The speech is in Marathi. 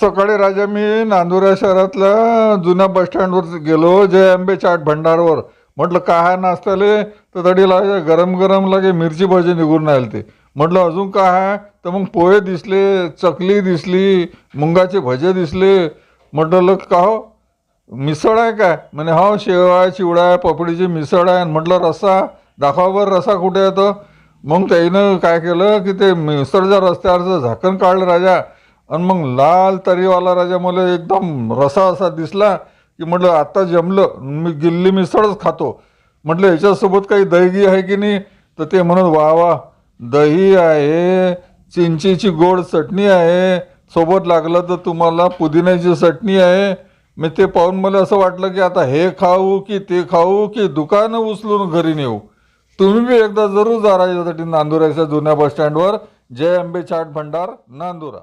सकाळी राजा मी नांदुरा शहरातल्या जुन्या बस स्टँडवर गेलो जय आंबे चाट भंडारवर. म्हटलं काय नाश्त्याले? तर तडी लागे गरम गरम लागे मिरची भजी निघून राहिले ते म्हटलं अजून काय आहे? तर मग पोहे दिसले चकली दिसली मुंगाचे भजे दिसले. म्हटलं का हो? मिसळ आहे काय? म्हणे हो शेव आहे चिवडा आहे पपडीची मिसळ आहे. आणि म्हटलं रस्सा दाखवा बरं रस्सा कुठे येतो मग त्याईनं काय केलं की ते मिसळच्या रस्त्यावरचं झाकण काढलं राजा. आणि मग लाल तरीवाला राजा मला एकदम रसा असा दिसला की म्हटलं आत्ता जमलं. मी गिल्ली मिसळच खातो. म्हटलं याच्यासोबत काही दहीगी आहे की नाही? तर ते म्हणत वा वा. दही आहे चिंचीची गोड चटणी आहे. सोबत लागलं तर तुम्हाला पुदिन्याची चटणी आहे. मी ते पाहून मला असं वाटलं की आता हे खाऊ की ते खाऊ की दुकानं उचलून घरी नेऊ. तुम्ही बी एकदा जरूर जा राजासाठी नांदुराच्या जुन्या बस स्टँडवर जय अंबे चाट भंडार नांदुरा.